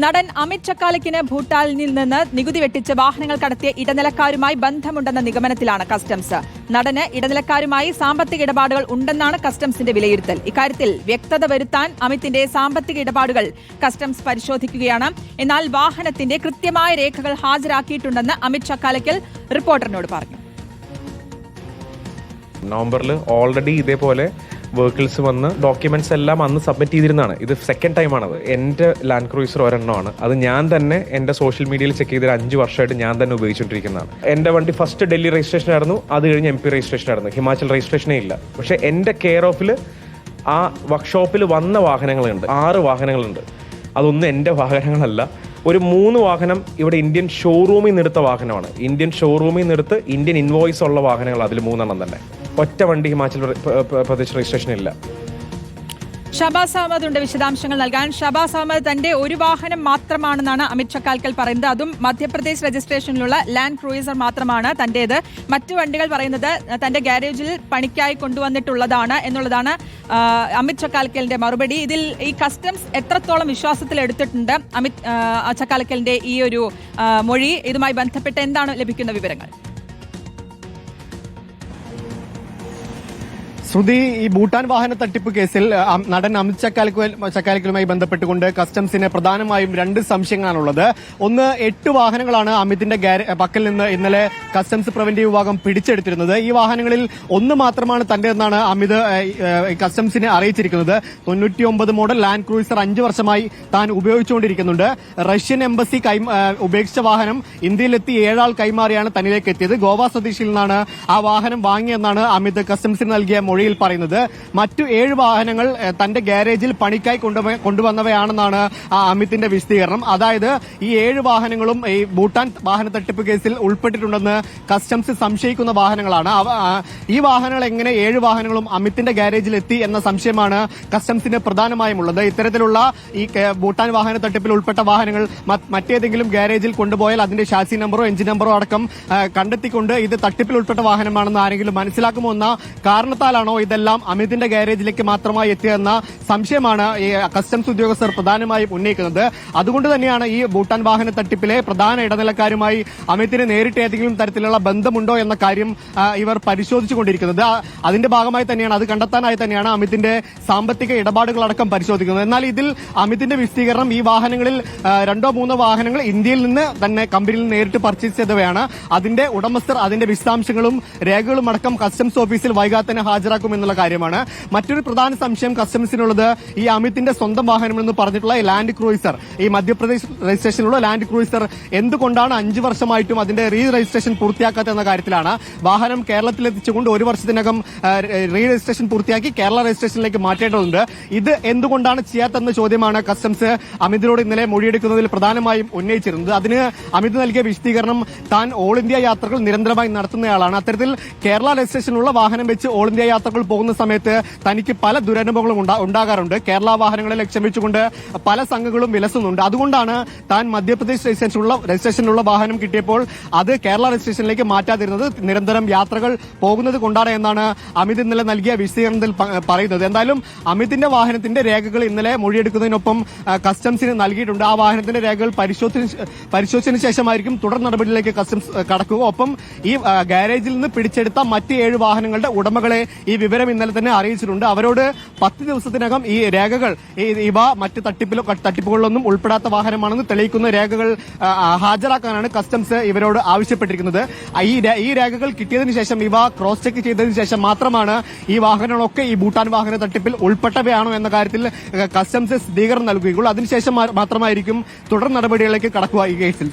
നടൻ അമിത് ചക്കാലക്കിന് ഭൂട്ടാനിൽ നിന്ന് നികുതി വെട്ടിച്ച് വാഹനങ്ങൾ കടത്തിയ ഇടനിലക്കാരുമായി ബന്ധമുണ്ടെന്ന നിഗമനത്തിലാണ് കസ്റ്റംസ്. നടന് ഇടനിലക്കാരുമായി സാമ്പത്തിക ഇടപാടുകൾ ഉണ്ടെന്നാണ് കസ്റ്റംസിന്റെ വിലയിരുത്തൽ. ഇക്കാര്യത്തിൽ വ്യക്തത വരുത്താൻ അമിത്തിന്റെ സാമ്പത്തിക ഇടപാടുകൾ കസ്റ്റംസ് പരിശോധിക്കുകയാണ്. എന്നാൽ വാഹനത്തിന്റെ കൃത്യമായ രേഖകൾ ഹാജരാക്കിയിട്ടുണ്ടെന്ന് അമിത് ചക്കാലക്കൽ റിപ്പോർട്ടറിനോട് പറഞ്ഞു. നവംബറിൽ ഓൾറെഡി ഇതേപോലെ വെഹിക്കിൾസ് വന്ന് ഡോക്യുമെന്റ്സ് എല്ലാം അന്ന് സബ്മിറ്റ് ചെയ്തിരുന്നതാണ്. ഇത് സെക്കൻഡ് ടൈമാണത് എന്റെ ലാൻഡ് ക്രൂയിസർ ഒരെണ്ണമാണ്. അത് ഞാൻ തന്നെ എന്റെ സോഷ്യൽ മീഡിയയിൽ ചെക്ക് ചെയ്തൊരു അഞ്ച് വർഷമായിട്ട് ഞാൻ തന്നെ ഉപയോഗിച്ചുകൊണ്ടിരിക്കുന്നതാണ്. എന്റെ വണ്ടി ഫസ്റ്റ് ഡൽഹി രജിസ്ട്രേഷൻ ആയിരുന്നു. അത് കഴിഞ്ഞ് എം പി രജിസ്ട്രേഷൻ ആയിരുന്നു. ഹിമാചൽ രജിസ്ട്രേഷനേ ഇല്ല. പക്ഷേ എന്റെ കെയർ ഓഫിൽ ആ വർക്ക്ഷോപ്പിൽ വന്ന വാഹനങ്ങളുണ്ട്. ആറ് വാഹനങ്ങളുണ്ട്. അതൊന്നും എന്റെ വാഹനങ്ങളല്ല. ഒരു മൂന്ന് വാഹനം ഇവിടെ ഇന്ത്യൻ ഷോറൂമിൽ നിന്ന് എടുത്ത വാഹനമാണ്. ഇന്ത്യൻ ഷോറൂമിൽ നിന്ന് എടുത്ത് ഇന്ത്യൻ ഇൻവോയ്സ് ഉള്ള വാഹനങ്ങൾ അതിൽ മൂന്നെണ്ണം തന്നെ. ഒറ്റ വണ്ടി ഹിമാചൽ പ്ര- പ്ര- പ്ര- പ്രദേശ് രജിസ്ട്രേഷൻ ഇല്ല. ഷബാസ് അഹമ്മദ് ഉണ്ട് വിശദാംശങ്ങൾ നൽകാൻ ഷബാസ് അഹമ്മദ് തന്റെ ഒരു വാഹനം മാത്രമാണെന്നാണ് അമിത് ചക്കാൽക്കൽ പറയുന്നത്. അതും മധ്യപ്രദേശ് രജിസ്ട്രേഷനിലുള്ള ലാൻഡ് ക്രൂയിസർ മാത്രമാണ് തന്റേത്. മറ്റു വണ്ടികൾ പറയുന്നത് തന്റെ ഗാരേജിൽ പണിക്കായി കൊണ്ടുവന്നിട്ടുള്ളതാണ് എന്നുള്ളതാണ് അമിത് ചക്കാൽക്കലിന്റെ മറുപടി. ഇതിൽ ഈ കസ്റ്റംസ് എത്രത്തോളം വിശ്വാസത്തിൽ എടുത്തിട്ടുണ്ട് അമിത് ഷക്കാൽക്കലിന്റെ ഈ ഒരു മൊഴി? ഇതുമായി ബന്ധപ്പെട്ട് എന്താണ് ലഭിക്കുന്ന വിവരങ്ങൾ? ശ്രുതി ഈ ഭൂട്ടാൻ വാഹന തട്ടിപ്പ് കേസിൽ നടൻ അമിത് ചക്കാലിക്കലുമായി ബന്ധപ്പെട്ടുകൊണ്ട് കസ്റ്റംസിന് പ്രധാനമായും രണ്ട് സംശയങ്ങളാണുള്ളത്. ഒന്ന് എട്ട് വാഹനങ്ങളാണ് അമിതിന്റെ പക്കൽ നിന്ന് ഇന്നലെ കസ്റ്റംസ് പ്രിവന്റീവ് വിഭാഗം പിടിച്ചെടുത്തിരുന്നത്. ഈ വാഹനങ്ങളിൽ ഒന്ന് മാത്രമാണ് തന്റേതെന്നാണ് അമിത് കസ്റ്റംസിനെ അറിയിച്ചിരിക്കുന്നത്. തൊണ്ണൂറ്റിയൊമ്പത് മോഡൽ ലാൻഡ് ക്രൂയിസർ അഞ്ച് വർഷമായി താൻ ഉപയോഗിച്ചുകൊണ്ടിരിക്കുന്നുണ്ട്. റഷ്യൻ എംബസി ഉപേക്ഷിച്ച വാഹനം ഇന്ത്യയിലെത്തി ഏഴാൾ കൈമാറിയാണ് തന്നിലേക്ക് എത്തിയത്. ഗോവ സ്വദേശിയിൽ നിന്നാണ് ആ വാഹനം വാങ്ങിയെന്നാണ് അമിത് കസ്റ്റംസിന് നൽകിയ മൊഴിയിൽ പറയുന്നത് മറ്റു ഏഴ് വാഹനങ്ങൾ തന്റെ ഗാരേജിൽ പണിക്കായി കൊണ്ടുവന്നവയാണെന്നാണ് അമിത്തിന്റെ വിശദീകരണം. അതായത് ഈ ഏഴ് വാഹനങ്ങളും ഈ ഭൂട്ടാൻ വാഹന തട്ടിപ്പ് കേസിൽ ഉൾപ്പെട്ടിട്ടുണ്ടെന്ന് കസ്റ്റംസ് സംശയിക്കുന്ന വാഹനങ്ങളാണ്. ഈ വാഹനങ്ങൾ എങ്ങനെ ഏഴ് വാഹനങ്ങളും അമിത്തിന്റെ ഗാരേജിൽ എത്തി എന്ന സംശയമാണ് കസ്റ്റംസിന് പ്രധാനമായും ഉള്ളത്. ഇത്തരത്തിലുള്ള ഈ ഭൂട്ടാൻ വാഹന തട്ടിപ്പിൽ ഉൾപ്പെട്ട വാഹനങ്ങൾ മറ്റേതെങ്കിലും ഗാരേജിൽ കൊണ്ടുപോയാൽ അതിന്റെ ഷാസി നമ്പറോ എഞ്ചിൻ നമ്പറോ അടക്കം കണ്ടെത്തിക്കൊണ്ട് ഇത് തട്ടിപ്പിൽ ഉൾപ്പെട്ട വാഹനമാണെന്ന് ആരെങ്കിലും മനസ്സിലാക്കുമോ എന്ന കാരണത്താലാണോ ഇതെല്ലാം അമിതിന്റെ ഗാരേജിലേക്ക് മാത്രമായി എത്തിയെന്ന സംശയമാണ് ഈ കസ്റ്റംസ് ഉദ്യോഗസ്ഥർ പ്രധാനമായും ഉന്നയിക്കുന്നത്. അതുകൊണ്ട് തന്നെയാണ് ഈ ഭൂട്ടാൻ വാഹന തട്ടിപ്പിലെ പ്രധാന ഇടനിലക്കാരുമായി അമിതിന് നേരിട്ട് ഏതെങ്കിലും തരത്തിലുള്ള ബന്ധമുണ്ടോ എന്ന കാര്യം ഇവർ പരിശോധിച്ചുകൊണ്ടിരിക്കുന്നത്. അതിന്റെ ഭാഗമായി തന്നെയാണ് അത് കണ്ടെത്താനായി തന്നെയാണ് അമിതിന്റെ സാമ്പത്തിക ഇടപാടുകളടക്കം പരിശോധിക്കുന്നത്. എന്നാൽ ഇതിൽ അമിതിന്റെ വിശദീകരണം ഈ വാഹനങ്ങളിൽ രണ്ടോ മൂന്നോ വാഹനങ്ങൾ ഇന്ത്യയിൽ നിന്ന് തന്നെ കമ്പനിയിൽ നേരിട്ട് പർച്ചേസ് ചെയ്തവയാണ്. അതിന്റെ ഉടമസ്ഥർ അതിന്റെ വിശദാംശങ്ങളും രേഖകളും അടക്കം കസ്റ്റംസ് ഓഫീസിൽ വൈകാതെ തന്നെ ഹാജരാക്കും എന്നുള്ള കാര്യമാണ്. മറ്റൊരു പ്രധാന സംശയം കസ്റ്റംസിനുള്ളത് ഈ അമിതിന്റെ സ്വന്തം വാഹനം എന്ന് പറഞ്ഞിട്ടുള്ള ലാൻഡ് ക്രൂയിസർ ഈ മധ്യപ്രദേശ് രജിസ്ട്രേഷനിലുള്ള ലാൻഡ് ക്രൂയിസർ എന്തുകൊണ്ടാണ് അഞ്ചു വർഷമായിട്ടും അതിന്റെ റീ രജിസ്ട്രേഷൻ പൂർത്തിയാക്കാത്ത എന്ന കാര്യത്തിലാണ്. വാഹനം കേരളത്തിൽ എത്തിച്ചുകൊണ്ട് ഒരു വർഷത്തിനകം റീ രജിസ്ട്രേഷൻ പൂർത്തിയാക്കി കേരള രജിസ്ട്രേഷനിലേക്ക് മാറ്റേണ്ടതുണ്ട്. ഇത് എന്തുകൊണ്ടാണ് ചെയ്യാത്തെന്ന ചോദ്യമാണ് കസ്റ്റംസ് അമിതിനോട് ഇന്നലെ മൊഴിയെടുക്കുന്നതിൽ പ്രധാനമായും ഉന്നയിച്ചിരുന്നത്. അതിന് അമിത് നൽകിയ വിശദീകരണം താൻ ഓൾ ഇന്ത്യ യാത്രകൾ നിരന്തരമായി നടത്തുന്നയാളാണ്. അത്തരത്തിൽ കേരള രജിസ്ട്രേഷനുള്ള വാഹനം വെച്ച് ഓൾ ഇന്ത്യ യാത്രകൾ പോകുന്ന സമയത്ത് തനിക്ക് പല ദുരനുഭവങ്ങളും ഉണ്ടാ- ഉണ്ടാകാറുണ്ട്. കേരള വാഹനങ്ങളെ ലക്ഷ്യം വെച്ചുകൊണ്ട് പല സംഘങ്ങളും വിലസുന്നുണ്ട്. അതുകൊണ്ടാണ് താൻ മധ്യപ്രദേശ് രജിസ്ട്രേഷനുള്ള രജിസ്ട്രേഷനുള്ള വാഹനം കിട്ടിയപ്പോൾ അത് കേരള രജിസ്ട്രേഷനിലേക്ക് മാറ്റാതിരുന്നത് നിരന്തരം യാത്രകൾ പോകുന്നത് കൊണ്ടാണ് എന്നാണ് അമിത് ഇന്നലെ നൽകിയ വിശദീകരണത്തിൽ പറയുന്നത്. എന്തായാലും അമിതിന്റെ വാഹനത്തിന്റെ രേഖകൾ ഇന്നലെ മൊഴിയെടുക്കുന്നതിനൊപ്പം കസ്റ്റംസിന് നൽകിയിട്ടുണ്ട്. ആ വാഹനത്തിന്റെ രേഖകൾ പരിശോധിച്ചതിന് ശേഷമായിരിക്കും തുടർ നടപടിയിലേക്ക് കസ്റ്റംസ് കടക്കുക. ഒപ്പം ഈ ഗാരേജിൽ നിന്ന് പിടിച്ചെടുത്ത മറ്റ് ഏഴ് വാഹനങ്ങളുടെ ഉടമകളെ ഈ വിവരം ഇന്നലെ തന്നെ അറിയിച്ചിട്ടുണ്ട്. അവരോട് പത്ത് ദിവസത്തിനകം ഈ രേഖകൾ ഇവ മറ്റ് തട്ടിപ്പിലോ തട്ടിപ്പുകളിലൊന്നും ഉൾപ്പെടാത്ത വാഹനമാണെന്ന് തെളിയിക്കുന്ന രേഖകൾ ഹാജരാക്കാനാണ് കസ്റ്റംസ് ഇവരോട് ആവശ്യപ്പെട്ടിരിക്കുന്നത്. ഈ രേഖകൾ കിട്ടിയതിന് ശേഷം ഇവ ക്രോസ് ചെക്ക് ചെയ്തതിനു ശേഷം മാത്രമാണ് ഈ വാഹനങ്ങളൊക്കെ ഈ ഭൂട്ടാൻ വാഹന തട്ടിപ്പിൽ ഉൾപ്പെട്ടവയാണോ എന്ന കാര്യത്തിൽ കസ്റ്റംസ് സ്ഥിരീകരണം നൽകുകയുള്ളൂ. അതിനുശേഷം മാത്രമായിരിക്കും തുടർ നടപടികളിലേക്ക് കടക്കുക ഈ കേസിൽ